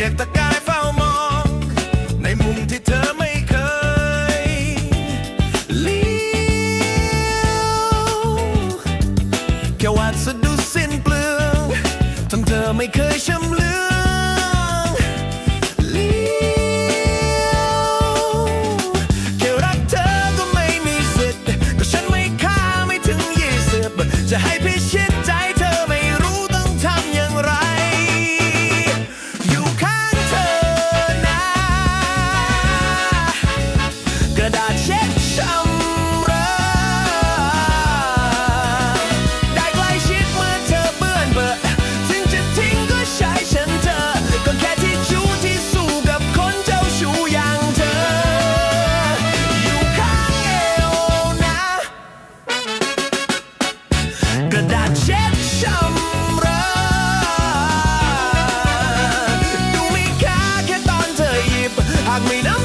รียกตะกายเฝ้ามอง ในมุมที่เธอไม่เคยเลี้ยวแค่วัดสะดุดสิ้นเปลืองทั้งเธอไม่เคยช้ำเลือ I mean.